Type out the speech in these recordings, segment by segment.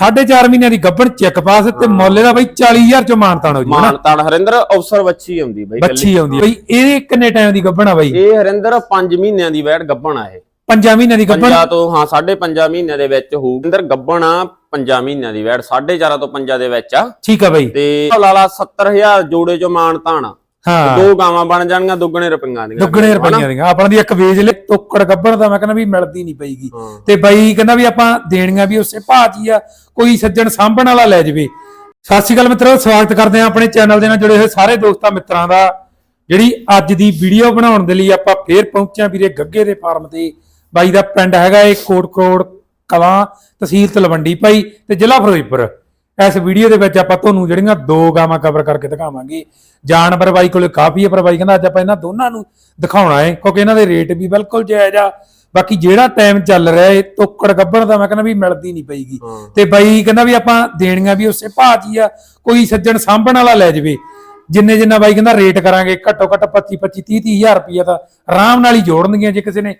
ਸਾਢੇ ਚਾਰ ਮਹੀਨਿਆਂ ਦੀ ਗੱਭਣ ਚੈੱਕ ਪਾਸ ਤੇ ਮੁੱਲ ਦਾ ਬਈ 40000 ਚੋਂ ਮਾਨਤਾਨ ਹੋ ਜੀ ਹਨਾ ਮਾਨਤਾਨ ਹਰਿੰਦਰ ਅਫਸਰ ਬੱਚੀ ਆਉਂਦੀ ਬਾਈ ਬੱਚੀ ਆਉਂਦੀ ਬਈ ਇਹ ਕਿੰਨੇ ਟਾਈਮ ਦੀ ਗੱਭਣ ਆ ਬਈ? ਇਹ ਹਰਿੰਦਰ 5 ਮਹੀਨਿਆਂ ਦੀ ਵੈੜ ਗੱਭਣ ਆ ਇਹ। ਪੰਜਾਂ ਮਹੀਨਿਆਂ ਦੀ ਗੱਭਣ ਪੰਜਾ ਤੋਂ ਹਾਂ 5.5 ਮਹੀਨਿਆਂ ਦੇ ਵਿੱਚ ਹੋਊ। ਹਰਿੰਦਰ ਗੱਭਣ ਆ 5 ਮਹੀਨਿਆਂ ਦੀ ਵੈੜ 4.5 ਤੋਂ 5 ਦੇ ਵਿੱਚ ਆ। ਠੀਕ ਆ ਬਈ। ਤੇ ਲਾਲਾ 70000 ਜੋੜੇ ਚੋਂ ਮਾਨਤਾਨ ਆ। ਹਾਂ। ਦੋ ਗਾਵਾਂ ਬਣ ਜਾਣਗੀਆਂ ਦੁੱਗਣੇ ਰੁਪਈਆਂ ਦੀਆਂ। ਦੁੱਗਣੇ ਰੁਪਈਆਂ ਦੀਆਂ। ਆਪਣਾ ਦੀ ਇੱਕ ਵੇਚ ਟੋਕੜ ਗੱਭਣ ਦਾ ਮੈਂ ਕਹਿੰਦਾ ਵੀ ਮਿਲਦੀ ਨਹੀਂ ਪਈਗੀ। ਤੇ ਬਾਈ ਕਹਿੰਦਾ ਵੀ ਆਪਾਂ ਦੇਣੀਆਂ ਵੀ ਉਸੇ ਭਾਅ 'ਚ ਹੀ ਆ ਕੋਈ ਸੱਜਣ ਸਾਂਭਣ ਵਾਲਾ ਲੈ ਜਵੇ। ਸਤਿ ਸ਼੍ਰੀ ਅਕਾਲ ਮਿੱਤਰੋ ਸਵਾਗਤ ਕਰਦੇ ਆ ਆਪਣੇ ਚੈਨਲ ਦੇ ਨਾਲ ਜੁੜੇ ਹੋਏ ਸਾਰੇ ਦੋਸਤਾਂ ਮਿੱਤਰਾਂ ਦਾ ਜਿਹੜੀ ਅੱਜ ਦੀ ਵੀਡੀਓ ਬਣਾਉਣ ਦੇ ਲਈ ਆਪਾਂ ਫੇਰ ਪਹੁੰਚੇ ਆ ਵੀਰੇ ਗੱਗੇ ਦੇ ਫਾਰਮ ਤੇ। ਬਾਈ ਦਾ ਪਿੰਡ ਹੈਗਾ ਇਹ ਕੋਟ ਕਰੋੜ ਕਲਾਂ ਤਹਿਸੀਲ ਤਲਵੰਡੀ ਭਾਈ ਤੇ ਜ਼ਿਲ੍ਹਾ ਫਿਰੋਜ਼ਪੁਰ। ਇਸ ਵੀਡੀਓ ਦੇ ਵਿੱਚ ਆਪਾਂ ਤੁਹਾਨੂੰ ਜਿਹੜੀਆਂ ਦੋ ਗਾਵਾਂ ਕਵਰ ਕਰਕੇ ਦਿਖਾਵਾਂਗੇ। ਜਾਨਵਰ ਬਾਈ ਕੋਲੇ ਕਾਫੀ ਹੈ ਪਰ ਬਾਈ ਕਹਿੰਦਾ ਅੱਜ ਆਪਾਂ ਇਹਨਾਂ ਦੋਨਾਂ ਨੂੰ ਦਿਖਾਉਣਾ ਹੈ ਕਿਉਂਕਿ ਇਹਨਾਂ ਦੇ ਰੇਟ ਵੀ ਬਿਲਕੁਲ ਜਾਇਜ਼ ਆ। ਬਾਕੀ ਜਿਹੜਾ ਟਾਈਮ ਚੱਲ ਰਿਹਾ ਹੈ ਤੋਕੜ ਗੱਬਣ ਦਾ ਮੈਂ ਕਹਿੰਦਾ ਵੀ ਮਿਲਦੀ ਨਹੀਂ ਪਈਗੀ। ਤੇ ਬਾਈ ਕਹਿੰਦਾ ਵੀ ਆਪਾਂ ਦੇਣੀਆਂ ਵੀ ਉਸੇ ਭਾਅ 'ਚ ਹੀ ਆ ਕੋਈ ਸੱਜਣ ਸਾਂਭਣ ਵਾਲਾ ਲੈ ਜਵੇ। ਜਿੰਨੇ ਜਿੰਨਾ ਬਾਈ ਕਹਿੰਦਾ ਰੇਟ ਕਰਾਂਗੇ ਘੱਟੋ ਘੱਟ 25 25 30 30 ਹਜ਼ਾਰ ਰੁਪਈਆ ਤਾਂ ਆਰਾਮ ਨਾਲ ਹੀ ਜੋੜਨਗੀਆਂ ਜੇ ਕਿਸੇ ਨੇ।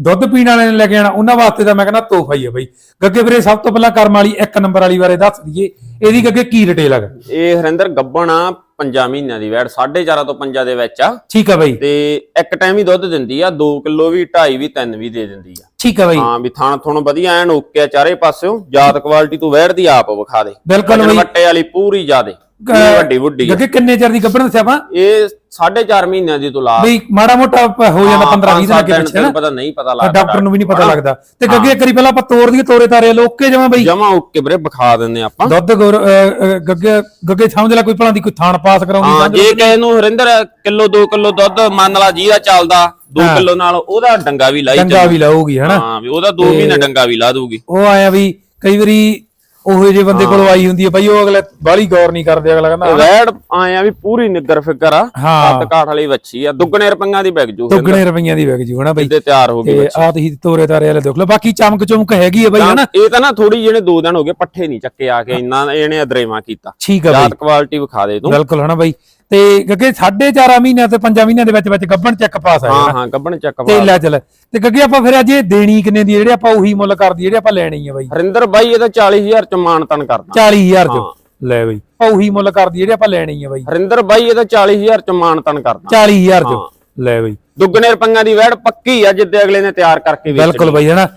ਦੁੱਧ ਪੀਣ ਵਾਲੇ ਨੇ ਲੈ ਕੇ ਆਣਾ ਉਹਨਾਂ ਵਾਸਤੇ ਤਾਂ ਮੈਂ ਕਹਿੰਦਾ ਤੋਹਫਾ ਹੀ ਹੈ ਬਾਈ। ਗੱਗੇ ਵੀਰੇ ਸਭ ਤੋਂ ਪਹਿਲਾਂ ਕਰਮ ਵਾਲੀ ਇੱਕ ਨੰਬਰ ਵਾਲੀ ਬਾਰੇ ਦੱਸ ਦਈਏ। ਇਹਦੀ ਗੱਗੇ ਕੀ ਰਿਟੇਲ ਹੈ ਇਹ ਹਰਿੰਦਰ ਗੱਭਣ ਆ 5 ਮਹੀਨਿਆਂ ਦੀ ਵੈੜ 4.5 ਤੋਂ 5 ਦੇ ਵਿੱਚ ਆ। ਠੀਕ ਹੈ ਬਾਈ। ਤੇ ਇੱਕ ਟਾਈਮ ਹੀ ਦੁੱਧ ਦਿੰਦੀ ਆ 2 ਕਿਲੋ ਵੀ 2.5 ਵੀ 3 ਵੀ ਦੇ ਦਿੰਦੀ ਆ। ਠੀਕ ਹੈ ਬਾਈ। ਹਾਂ ਵੀ ਥਣ ਥੁਣ ਵਧੀਆ ਐਨ ਓਕੇ ਆ ਚਾਰੇ ਪਾਸਿਓਂ। ਜਾਤ ਕੁਆਲਿਟੀ ਤੂੰ ਵੈੜ ਦੀ ਆਪ ਵਿਖਾ ਦੇ। ਬਿਲਕੁਲ ਬਈ। ਵੱਟੇ ਵਾਲੀ ਪੂਰੀ ਜ਼ਿਆਦੇ। ਕ- ਵੱਡੀ ਵੱਡੀ ਆ। ਕਿੰਨੇ ਚਿਰ ਦੀ ਗੱਭਣ ਦੱਸਿਆ ਆਪਾਂ? ਇਹ 4.5 ਮਹੀਨਿਆਂ ਦੀ ਤੂੰ ਲਾ ਬਈ ਮਾੜਾ ਮੋਟਾ ਪ- ਹੋ ਜਾਂਦਾ 15 20 ਦਿਨ ਅੱਗੇ ਪਿੱਛੇ ਨਾ। ਪਤਾ ਨਹੀਂ ਪਤਾ ਲੱਗਦਾ ਡਾਕਟਰ ਨੂੰ ਵੀ ਨਹੀਂ ਪਤਾ ਲੱਗਦਾ। ਤੇ ਗੱਗੇ ਇੱਕ ਵਾਰੀ ਪਹਿਲਾਂ ਆਪਾਂ ਤੋੜ ਦਈਏ ਤੋਰੇ ਤਾਰੇ ਲੋਕੇ ਜਮਾ ਬਈ? ਜਮਾ ਓਕੇ ਵੀਰੇ ਵਿਖਾ ਦਿੰਦੇ ਆਪਾਂ। ਦੁੱਧ ਗੁਰ- ਅ, ਅ, ਗੱਗੇ ਗੱਗੇ ਸਮਝ ਲੈ ਕੋਈ ਭਲਾਂ ਦੀ ਕੋਈ ਥਾਣ ਪਾਸ ਕਰਾਉਂਦੀ ਹਾਂ ਜੇ ਕਹੇ ਨੂੰ ਹਰਿੰਦਰ ਕਿਲੋ 2 ਕਿਲੋ ਦੁੱਧ ਮੰਨ ਲਾ ਜਿਹਦਾ ਚੱਲਦਾ 2 ਕਿਲੋ ਨਾਲ ਉਹਦਾ ਡੰਗਾ ਵੀ ਲਾਈ ਚੰਗਾ। ਵੀ ਲਾਊਗੀ ਹਨਾ? ਹਾਂ ਵੀ ਉਹਦਾ 2 ਮਹੀਨੇ ਡੰਗਾ ਵੀ ਲਾ ਦੂਗੀ ਉਹ ਆਇਆ ਵੀ ਕਈ ਵਾਰੀ ਉਹੋ ਜਿਹੇ ਬੰਦੇ ਕੋਲੋਂ ਆਈ ਹੁੰਦੀ ਹੈ ਬਈ ਉਹ ਅਗਲੇ ਬਾਹਲੀ ਗੌਰ ਨਹੀਂ ਕਰਦੇ ਅਗਲਾ ਕਹਿੰਦਾ ਰੈਡ ਆਇਆ ਵੀ ਪੂਰੀ ਨਿੱਗਰ ਫਿਕਰ ਆ। ਕੱਟ ਕਾਠ ਵਾਲੀ ਵੱਛੀ ਆ ਦੁੱਗਣੇ ਰੁਪਈਆਂ ਦੀ ਵਿਕ ਜੂ ਦੁੱਗਣੇ ਰੁਪਈਆਂ ਦੀ ਵਿਕ ਜੂ ਹਨਾ ਬਈ? ਤੇ ਤਿਆਰ ਹੋ ਗਈ ਆ ਤੁਸੀਂ ਤੋਰੇ ਤਾਰੇ ਵਾਲੇ ਦੇਖ ਲਓ। ਬਾਕੀ ਚਮਕ ਚਮਕ ਹੈਗੀ ਹੈ ਬਈ ਹਨਾ? ਇਹ ਤਾਂ ਨਾ ਥੋੜੀ ਜਿਹਨੇ 2 ਦਿਨ ਹੋ ਗਏ ਪੱਠੇ ਨਹੀਂ ਚੱਕੇ ਆ ਕੇ ਇੰਨਾ ਇਹਨੇ ਅਦਰੇਵਾ ਕੀਤਾ। ਠੀਕ ਆ ਬਈ। ਜਾਤ ਕੁਆਲਿਟੀ ਵਿਖਾ ਦੇ ਤੂੰ। ਬਿਲਕੁਲ ਹਨਾ ਬਈ? ਤੇ ਗੱਗੇ 4.5 ਮਹੀਨਿਆਂ ਤੇ 5 ਮਹੀਨਿਆਂ ਦੇ ਵਿੱਚ ਵਿੱਚ ਗੱਬਣ ਚੱਕ ਪਾਸ ਆਇਆ ਹਾਂ ਹਾਂ ਗੱਬਣ ਚੱਕ ਤੇ ਲੈ ਚੱਲ। ਤੇ ਗੱਗੇ ਆਪਾਂ ਫਿਰ ਅੱਜ ਇਹ ਦੇਣੀ ਕਿੰਨੇ ਦੀ ਜਿਹੜੇ ਆਪਾਂ ਉਹੀ ਮੁੱਲ ਕਰਦੀ ਜਿਹੜੇ ਆਪਾਂ ਲੈਣੀ ਹੈ ਬਈ। ਹਰਿੰਦਰ ਬਾਈ ਇਹਦਾ 40000 ਚ ਮਾਨਤਨ ਕਰਦਾ। 40000 ਚ। ਲੈ ਬਈ ਉਹੀ ਮੁੱਲ ਕਰਦੀ ਜਿਹੜੇ ਆਪਾਂ ਲੈਣੀ ਹੈ ਬਈ। ਹਰਿੰਦਰ ਬਾਈ ਇਹਦਾ 40000 ਚ ਮਾਨਤਨ ਕਰਦਾ। 40000 ਚ। ਲੈ ਬਈ। ਦੁੱਗਣੇ ਰੁਪਈਆਂ ਦੀ ਵੈੜ ਪੱਕੀ ਆ ਜਿੱਦੇ ਅਗਲੇ ਨੇ ਤਿਆਰ ਕਰਕੇ ਵੇਚਣੀ ਬਿਲਕੁਲ ਬਈ ਹਨਾ?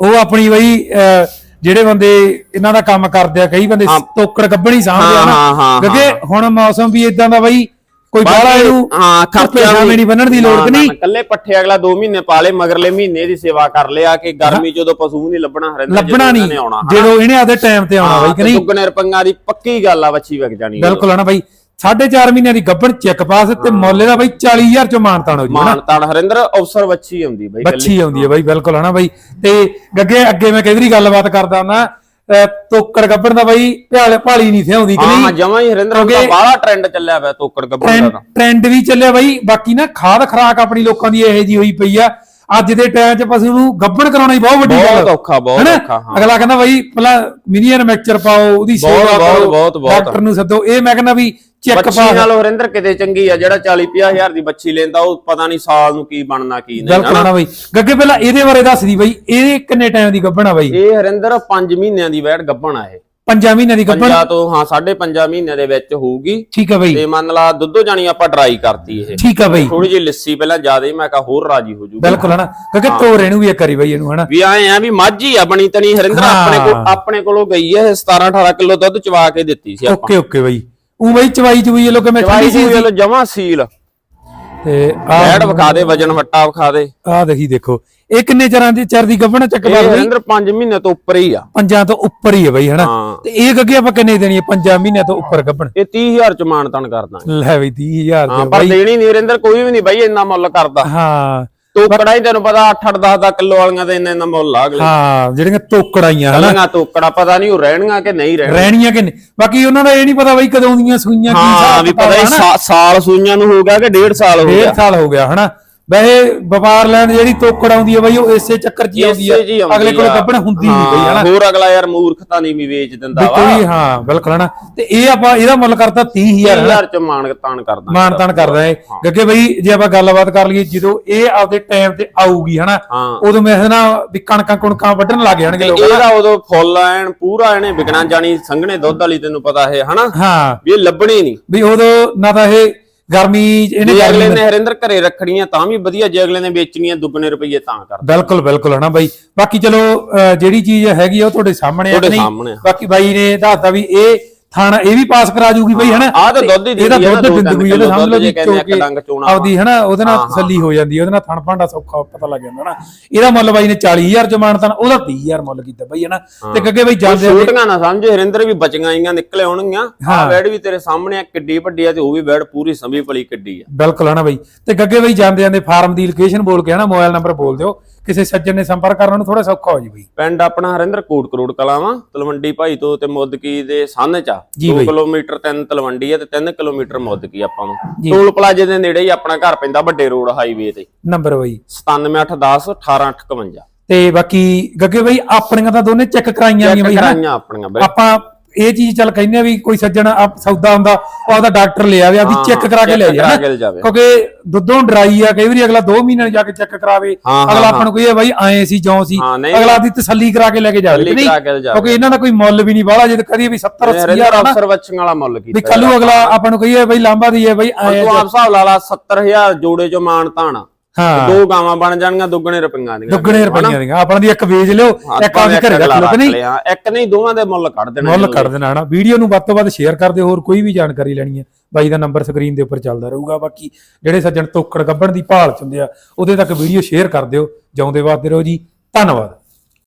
ਉਹ ਆਪਣੀ ਬਈ ਜਿਹੜੇ ਬੰਦੇ ਇਹਨਾਂ ਦਾ ਕੰਮ ਕਰਦੇ ਆ ਕਈ ਬੰਦੇ ਤੋਕੜ ਗੱਬਣੀ ਸਾਂਭਦੇ ਆ ਨਾ। ਕਿਉਂਕਿ ਹੁਣ ਮੌਸਮ ਵੀ ਇਦਾਂ ਦਾ ਬਈ ਕੋਈ ਬਾਹਲਾ ਇਹਨੂੰ ਹਾਂ ਖਰਚਾ ਵੀ ਨਹੀਂ ਬੰਨਣ ਦੀ ਲੋੜ ਨਹੀਂ। ਕੱਲੇ ਪੱਠੇ ਅਗਲਾ 2 ਮਹੀਨੇ ਪਾਲੇ ਮਗਰਲੇ ਮਹੀਨੇ ਦੀ ਸੇਵਾ ਕਰ ਲਿਆ ਕਿ ਗਰਮੀ ਜਦੋਂ ਪਸ਼ੂ ਨਹੀਂ ਲੱਭਣਾ ਹਰਿੰਦਰ ਲੱਭਣਾ ਨਹੀਂ। ਇਹਨਾਂ ਨੇ ਆਉਣਾ ਜਦੋਂ ਇਹਨੇ ਆਦੇ ਟਾਈਮ ਤੇ ਆਉਣਾ ਬਈ ਕਿ ਨਹੀਂ? ਦੁੱਗਣੇ ਰੁਪਈਆਂ ਦੀ ਪੱਕੀ ਗੱਲ ਆ ਵੱਛੀ ਵਿਕ ਜਾਣੀ ਬਿਲਕੁਲ ਹਨਾ ਬਈ। 4.5 ਮਹੀਨਿਆਂ ਦੀ ਗੱਬਣ ਚੈੱਕ ਪਾਸ ਤੇ ਮੁੱਲ ਦਾ ਬਈ 40000 ਚੋਂ ਮਾਨਤਾਨ ਹੋ ਜੀ ਹਨਾ ਮਾਨਤਾਨ ਹਰਿੰਦਰ ਅਫਸਰ ਵੱਛੀ ਆਉਂਦੀ ਬਾਈ ਬੱਚੀ ਆਉਂਦੀ ਹੈ ਬਈ ਬਿਲਕੁਲ ਹਨਾ ਬਈ? ਤੇ ਗੱਗੇ ਅੱਗੇ ਮੈਂ ਕਈ ਵਾਰੀ ਗੱਲਬਾਤ ਕਰਦਾ ਹੁੰਦਾ ਤੋਕੜ ਗੱਬਣ ਦਾ ਬਈ ਭਾਲ ਭਾਲੀ ਨਹੀਂ ਸੀ ਆਉਂਦੀ ਕਿ ਨਹੀਂ? ਹਾਂ ਜਮਾ ਹੀ ਹਰਿੰਦਰ ਦਾ ਬਾਹਲਾ ਟ੍ਰੈਂਡ ਚੱਲਿਆ ਪਿਆ ਤੋਕੜ ਗੱਬਣ ਦਾ ਟ੍ਰੈਂਡ ਵੀ ਚੱਲਿਆ ਬਈ ਬਾਕੀ ਨਾ ਖਾਦ ਖਰਾਕ ਆਪਣੀ ਲੋਕਾਂ ਦੀ ਇਹੋ ਜੀ ਹੋਈ ਪਈ ਆ ਅੱਜ ਦੇ ਟਾਈਮ 'ਚ ਪਸ਼ੂ ਨੂੰ ਗੱਬਣ ਕਰਾਉਣਾ ਹੀ ਬਹੁਤ ਵੱਡੀ ਗੱਲ ਬਹੁਤ ਔਖਾ ਬਹੁਤ? ਔਖਾ ਹਾਂ। ਅਗਲਾ ਕਹਿੰਦਾ ਬਈ ਪਹਿਲਾਂ ਮਿਨੀਅਰ ਮੈਕਚਰ ਪਾਓ ਉਹਦੀ ਸੇਵਾ ਕਰੋ। ਡਾਕਟਰ ਨੂੰ ਸੱਦੋ। ਇਹ ਮੈਂ ਕਹਿੰਦਾ ਵੀ ਚੈੱਕ ਬੱਚੀ ਪਾਸ ਨਾਲ ਹਰਿੰਦਰ ਕਿਤੇ ਚੰਗੀ ਆ ਜਿਹੜਾ 40 ਹਜ਼ਾਰ ਦੀ ਬੱਚੀ ਲੈਂਦਾ ਉਹ ਪਤਾ ਨਹੀਂ ਸਾਲ ਨੂੰ ਕੀ ਬਣਨਾ ਕੀ ਨਹੀਂ ਬਿਲਕੁਲ ਹਨਾ? ਬਈ। ਗੱਗੇ ਪਹਿਲਾਂ ਇਹਦੇ ਬਾਰੇ ਦੱਸ ਦੀ ਬਈ। ਇਹ ਕਿੰਨੇ ਟਾਈਮ ਦੀ ਗੱਬਣ ਆ ਬਈ? ਇਹ ਹਰਿੰਦਰ 5 ਮਹੀਨਿਆਂ ਦੀ ਵੈੜ ਗੱਭਣ ਆ ਇਹ। ਪੰਜਾਂ ਮਹੀਨਿਆਂ ਦੀ ਗੱਬਣ ਪੰਜਾ ਤੋਂ ਹਾਂ 5.5 ਮਹੀਨਿਆਂ ਦੇ ਵਿੱਚ ਹੋਊਗੀ। ਠੀਕ ਆ ਬਈ। ਤੇ ਮੰਨ ਲਾ ਦੁੱਧੋ ਜਾਣੀ ਆਪਾਂ ਟਰਾਈ ਕਰਤੀ ਇਹ। ਠੀਕ ਆ ਬਈ। ਥੋੜੀ ਜਿਹੀ ਲੱਸੀ ਪਹਿਲਾਂ ਜ਼ਿਆਦਾ ਹੀ ਮੈਂ ਕਿਹਾ ਹੋਰ ਰਾਜੀ ਹੋ ਜੂਗੀ। ਬਿਲਕੁਲ ਹਨਾ? ਗੱਗੇ ਤੋਰੇ ਨੂੰ ਵੀ ਇੱਕ ਵਾਰੀ ਬਈ ਇਹਨੂੰ ਹਨਾ? ਵੀ ਆਏ ਆ ਵੀ ਮਾਝੀ ਆ ਬਣੀ ਤਣੀ ਹਰਿੰਦਰ। ਆਪਣੇ ਕੋਲ ਆਪਣੇ ਕੋਲੋਂ ਗਈ ਹੈ 17 18 ਕਿਲੋ ਦੁੱਧ ਚਵਾ ਕੇ ਦਿੱਤੀ ਸੀ ਆਪਾਂ। ਓਕੇ ਓਕੇ ਬਈ। ਉਹ ਬਈ ਚਵਾਈ ਚੁਈ ਲੋਕ ਮੈਂ ਠੰਡੀ ਚਵਾਈ ਸੀ ਸੀ ਜਮਾ ਸੀਲ। ਤੇ ਆ ਵੈੜ ਵਿਖਾ ਦੇ ਵਜਨ ਵੱਟਾ ਵਿਖਾ ਦੇ। ਆ ਦੇਖੀ ਦੇਖੋ ਇਹ ਕਿੰਨੇ ਚਰਾਂ ਦੀ ਚਰ ਦੀ ਗੱਭਣ ਚੱਕ ਇਹ ਬਈ ਹਰਿੰਦਰ 5 ਮਹੀਨੇ ਤੋਂ ਉੱਪਰ ਹੀ ਆ। ਪੰਜਾਂ ਤੋਂ ਉੱਪਰ ਹੀ ਹੈ ਬਈ ਹਨਾ? ਹਾਂ। ਤੇ ਇਹ ਗੱਗੇ ਆਪਾਂ ਕਿੰਨੇ ਦੇਣੀ ਹੈ ਪੰਜਾਂ ਮਹੀਨਿਆਂ ਤੋਂ ਉੱਪਰ ਗੱਭਣ। ਇਹ 30000 ਚ ਮਾਨਤਨ ਕਰਦਾ ਲੈ ਬਈ 30000 ਹਾਂ ਦੇ ਪਰ ਬਈ। ਦੇਣੀ ਨਹੀਂ ਹਰਿੰਦਰ ਕੋਈ ਵੀ ਨਹੀਂ ਬਾਈ ਇੰਨਾ ਮੁੱਲ ਕਰਦਾ। ਹਾਂ। ਤੋਕੜਾ ਹੀ ਤੈਨੂੰ ਪਤਾ 8 10 10 ਕਿਲੋ ਵਾਲੀਆਂ ਤੇ ਇੰਨਾ ਇੰਨਾ ਮੁੱਲ ਆ ਅਗਲੇ। ਹਾਂ ਜਿਹੜੀਆਂ ਤੋਕੜਾਈਆਂ ਹਨਾ? ਕੱਲੀਆਂ ਤੋਕੜਾ ਪਤਾ ਨਹੀਂ ਉਹ ਰਹਿਣੀਆਂ ਕਿ ਨਹੀਂ ਰਹਿਣੀਆਂ ਰਹਿਣੀਆਂ ਕਿ ਨਹੀਂ? ਬਾਕੀ ਉਹਨਾਂ ਦਾ ਇਹ ਨਹੀਂ ਪਤਾ ਬਈ ਕਦੋਂ ਦੀਆਂ ਸੂਈਆਂ ਕੀ ਹਾਂ ਹਿਸਾਬ ਵੀ ਕਿਤਾਬ ਪਤਾ ਹੀ ਹਨਾ। ਸਾ- ਸਾਲ ਸੂਈਆਂ ਨੂੰ ਹੋ ਗਿਆ ਕਿ ਡੇਢ ਸਾਲ ਹੋ ਗਿਆ? ਡੇਢ ਸਾਲ ਹੋ ਗਿਆ ਹਨਾ? ਵੈਸੇ ਵਪਾਰ ਲੈਣ ਜਿਹੜੀ ਤੋਕੜ ਆਉਂਦੀ ਹੈ ਬਈ ਉਹ ਇਸੇ ਚੱਕਰ 'ਚ ਹੀ ਆਉਂਦੀ ਇਸੇ ਹੈ ਆਉਂਦੀ ਅਗਲੇ ਕੋਲ ਆ। ਗੱਬਣ ਹੁੰਦੀ ਨਹੀਂ ਬਈ ਹਨਾ? ਹੋਰ ਅਗਲਾ ਯਾਰ ਮੂਰਖਤਾ ਨਹੀਂ ਵੀ ਵੇਚ ਦਿੰਦਾ ਵੀ ਵਾ। ਕੋਈ ਹਾਂ ਬਿਲਕੁਲ ਹਨਾ? ਤੇ ਇਹ ਆਪਾਂ ਇਹਦਾ ਮੁੱਲ ਕਰਤਾ 30000 ਹਨਾ? 30000 ਚ ਮਾਨ ਤਾਨ ਕਰਦਾ ਮਾਨ ਤਾਨ ਕਰਦਾ ਹੈ। ਗੱਗੇ ਬਈ ਜੇ ਆਪਾਂ ਗੱਲਬਾਤ ਕਰ ਲਈਏ ਜਦੋਂ ਇਹ ਆਪਦੇ ਟਾਈਮ ਤੇ ਆਊਗੀ ਹਨਾ? ਹਾਂ। ਉਦੋਂ ਮੈਂ ਨਾ ਵੀ ਕਣਕਾਂ ਕੁਣਕਾਂ ਵੱਢਣ ਲੱਗ ਜਾਣਗੇ ਲੋਕ ਇਹਦਾ ਉਦੋਂ ਫੁੱਲ ਐਨ ਪੂਰਾ ਇਹਨੇ ਵਿਕਣਾ ਜਾਣੀ ਸੰਘਣੇ ਦੁੱਧ ਵਾਲੀ ਤੈਨੂੰ ਪਤਾ ਹੈ ਹਨਾ? ਹਾਂ। ਵੀ ਇਹ ਲੱਭਣੀ ਨਹੀਂ। ਵੀ ਉਦੋਂ ਨਾ ਤਾਂ ਇਹ ਗਰਮੀ ਇਹਨੇ ਜੇ ਅਗਲੇ ਨੇ ਹਰਿੰਦਰ ਘਰੇ ਰੱਖਣੀਆਂ ਤਾਂ ਵੀ ਵਧੀਆ ਜੇ ਅਗਲੇ ਨੇ ਵੇਚਣੀਆਂ ਦੁੱਗਣੇ ਰੁਪਏ ਤਾਂ ਕਰਦਾ ਬਿਲਕੁਲ ਬਿਲਕੁਲ ਹਨਾ ਬਾਈ ਬਾਕੀ ਚਲੋ ਜਿਹੜੀ ਚੀਜ਼ ਹੈਗੀ ਆ ਉਹ ਤੁਹਾਡੇ ਸਾਹਮਣੇ ਆ ਨਹੀਂ। ਬਾਕੀ ਬਾਈ ਨੇ ਦੱਸਤਾ ਵੀ ਇਹ ਥਾਣਾ ਇਹ ਵੀ ਪਾਸ ਕਰਾ ਜੂਗੀ ਬਈ ਹਨਾ? ਆਹ ਤਾਂ ਦੁੱਧ ਹੀ ਇਹਦਾ ਆ ਦੁੱਧ ਦੋ ਤਿੰਨ ਦਿੰਦੂਗੀ ਇਹਦਾ ਸਮਝ ਲਓ ਜੇ ਵੀ ਕਹਿੰਦੇ ਇੱਕ ਚੋ ਕੇ ਡੰਗ ਚੋਣਾ ਆਪਦੀ ਹਨਾ ਉਹਦੇ ਨਾਲ। ਤਸੱਲੀ ਹੋ ਜਾਂਦੀ ਉਹਦੇ ਨਾਲ ਥਣ ਭਾਂਡਾ ਸੌਖਾ ਪਤਾ ਲੱਗ ਜਾਂਦਾ ਹਨਾ ਇਹਦਾ ਮੁੱਲ ਬਾਈ ਨੇ 40000 ਜਮਾਨ ਤਾਂ ਉਹਦਾ 30000 ਮੁੱਲ ਕੀਤਾ ਬਈ ਹਨਾ। ਤੇ ਅੱਗੇ ਬਈ ਜਾਂਦੇ ਛੋਟੀਆਂ ਨਾ ਸਮਝ ਹਰਿੰਦਰ ਵੀ ਬਚੀਆਂ ਆਈਆਂ ਨਿਕਲੇ ਆਉਣਗੀਆਂ ਆ ਬੈਡ ਵੀ ਤੇਰੇ ਸਾਹਮਣੇ ਆ ਕਿੱਡੀ ਵੱਡੀ ਆ ਤੇ ਉਹ ਵੀ ਬੈਡ ਪੂਰੀ ਸੰਭੀ ਪਲੀ ਕਿੱਡੀ ਆ। ਬਿਲਕੁਲ ਹਨਾ ਬਈ। ਤੇ ਗੱਗੇ ਬਈ ਜਾਂਦੇ ਜਾਂਦੇ ਫਾਰਮ ਦੀ ਲੋਕੇਸ਼ਨ ਬੋਲ ਕੇ ਹਨਾ ਮੋਬਾਈਲ ਨੰਬਰ ਬੋਲ ਦਿਓ। ਕਿਸੇ ਸੱਜਣ ਨੇ ਸੰਪਰਕ ਕਰਨਾ ਨੂੰ ਥੋੜਾ ਸੌਖਾ ਹੋ ਜੀ ਬਈ। ਪਿੰਡ ਆਪਣਾ ਹਰਿੰਦਰ ਕੋਟ ਕਰੋੜ ਕਲਾਵਾਂ ਤਲਵੰਡੀ ਭਾਈ ਤੋਂ ਤੇ ਮੁੱਦਕੀ ਦੇ ਸੰਨ ਚ ਆ। ਜੀ 2 ਬਾਈ। ਕਿਲੋਮੀਟਰ ਤਿੰਨ ਤਲਵੰਡੀ ਆ ਤੇ 3 ਕਿਲੋਮੀਟਰ ਮੁੱਦਕੀ ਆਪਾਂ। ਨੂੰ। ਟੋਲ ਪਲਾਜ਼ੇ ਦੇ ਨੇੜੇ ਹੀ ਆਪਣਾ ਘਰ ਪੈਂਦਾ ਵੱਡੇ ਰੋਡ ਹਾਈਵੇ ਤੇ। ਨੰਬਰ ਬਈ। 97810 1858 ਤੇ ਬਾਕੀ ਗੱਗੇ ਬਈ ਆਪਣੀਆਂ ਤਾਂ ਦੋਨੇ ਚੈੱਕ ਕਰਾਈਆਂ ਚੈੱਕ ਬਈ ਕਰਾਈਆਂ ਆਪਣੀਆਂ ਬਈ। ਆਪਾਂ ਇਹ ਚੀਜ਼ ਚੱਲ ਕਹਿੰਦੇ ਆ ਵੀ ਕੋਈ ਸੱਜਣ ਆਪ ਸੌਦਾ ਹੁੰਦਾ ਉਹ ਆਪਦਾ ਡਾਕਟਰ ਲੈ ਆਵੇ ਆਪਦੀ ਹਾਂ, ਚੈੱਕ ਕਰਾ ਕੇ ਲੈ ਜਾ ਜਾਵੇ। ਕਿਉਂਕਿ ਦੁੱਧੋਂ ਡਰਾਈ ਆ ਕਈ ਵਾਰੀ ਅਗਲਾ 2 ਮਹੀਨੇ ਜਾ ਕੇ ਚੈੱਕ ਕਰਾਵੇ ਹਾਂ, ਹਾਂ, ਅਗਲਾ ਆਪਾਂ ਨੂੰ ਕੋਈ ਬਈ ਆਏ ਸੀ ਜਿਉਂ ਸੀ ਹਾਂ, ਅਗਲਾ ਦੀ ਤਸੱਲੀ ਕਰਾ ਕੇ ਲੈ ਕੇ ਜਾਵੇ ਨਹੀਂ। ਕਿਉਂਕਿ ਇਹਨਾਂ ਦਾ ਕੋਈ ਮੁੱਲ ਵੀ ਨਹੀਂ ਬਾਹਲਾ ਜੇ ਕਦੀ ਵੀ 70 80 ਹਰਿੰਦਰ ਹਜ਼ਾਰ ਆ ਨਾ। ਅਫਸਰ ਬੱਚਿਆਂ ਵਾਲਾ ਮੁੱਲ ਕੀਤਾ ਵੀ ਕੱਲੂ ਅਗਲਾ ਆਪਾਂ ਨੂੰ ਕਹੀਏ ਬਈ ਲਾਂਬਾ ਦੀਏ ਬਈ ਆਏ ਤੂੰ ਆਪ ਹਿਸਾਬ ਲਾ ਲਾ 70000 ਜੋੜੇ ਚੋਂ ਮਾਨ ਤਾਣ ਹਾਂ। ਦੋ ਗਾਵਾਂ ਬਣ ਜਾਣਗੀਆਂ ਦੁੱਗਣੇ ਰੁਪਈਆਂ ਦੀਆਂ। ਦੁੱਗਣੇ ਰੁਪਈਆਂ ਦੀਆਂ। ਆਪਣਾ ਦੀ ਇੱਕ ਵੇਚ ਲਿਓ ਇੱਕ ਆਪਦੇ ਘਰੇ ਰੱਖ ਲਓ ਨਹੀਂ? ਇੱਕ ਨਹੀਂ ਦੋਵਾਂ ਦੇ ਮੁੱਲ ਕੱਢ ਦੇਣਾ ਮੁੱਲ ਕੱਢ ਦੇਣਾ ਹਨਾ? ਵੀਡੀਓ ਨੂੰ ਵੱਧ ਤੋਂ ਵੱਧ ਸ਼ੇਅਰ ਕਰ ਦਿਓ ਹੋਰ ਕੋਈ ਵੀ ਜਾਣਕਾਰੀ ਲੈਣੀ ਹੈ ਬਾਈ ਦਾ ਨੰਬਰ ਸਕਰੀਨ ਦੇ ਉੱਪਰ ਚੱਲਦਾ ਰਹੂਗਾ। ਬਾਕੀ ਜਿਹੜੇ ਸੱਜਣ ਤੋਕੜ ਗੱਬਣ ਦੀ ਭਾਲ ਚ ਹੁੰਦੇ ਆ ਉਹਦੇ ਤੱਕ ਵੀਡੀਓ ਸ਼ੇਅਰ ਕਰ ਦਿਓ। ਜਿਉਂਦੇ ਵਾਸਤੇ ਰਹੋ ਜੀ ਧੰਨਵਾਦ।